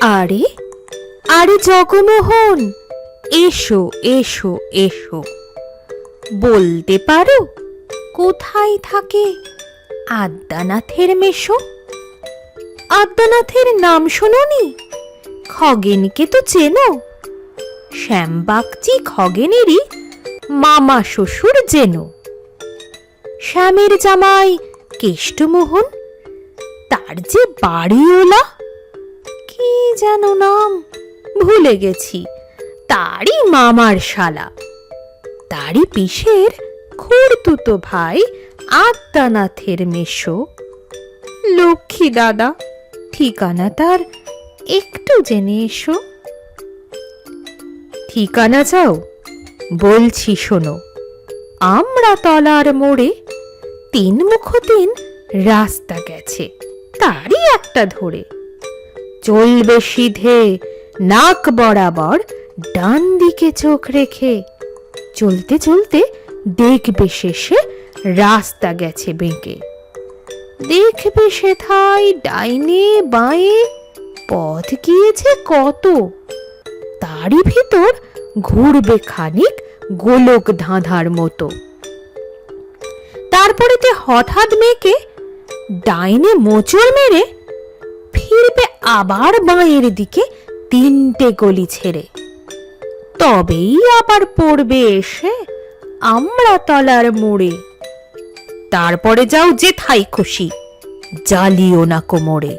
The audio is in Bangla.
আরে আরে জগমোহন এসো এসো এসো। বলতে পারো, কোথায় থাকে আদ্যানাথের মেশো? আদ্যানাথের নাম শোনি খগেনকে তো চেনো? শ্যামবাগচি খগেনেরই মামা শ্বশুর যেন শ্যামের জামাই কেষ্টমোহন? তার যে বাড়িওলা? কি যেন নাম ভুলে গেছি। তারই মামার শালা। তারই পিসের খুড়তুতো ভাই আত্মানাথের মেশো লক্ষ্মী দাদা, ঠিকানা তার একটু জেনে এসো। ঠিকানা চাও? বলছি শোনো আমরা তলার মোড়ে তিন মুখ তিন রাস্তা গেছে। তারই একটা ধরে। চলবে সিধে, নাক বরাবর ডান দিকে চোখ রেখে। চলতে চলতে দেখবে শেষে রাস্তা গেছে বেঁকে। দেখবে সেথায় ডাইনে বাঁয়ে পথ গিয়েছে কত। তারই ভিতর ঘুরবে খানিক গোলক ধাঁধার মতো। তারপরেতে হঠাৎ মেয়েকে ডাইনে মোচড় মেরে আবার বাঁয়ের দিকে তিনটে গলি ছেড়ে। তবেই আবার পড়বে এসে আমরা তলার মোড়ে। তারপরে যাও যে থাই খুশি, জ্বালিও না কোমরে।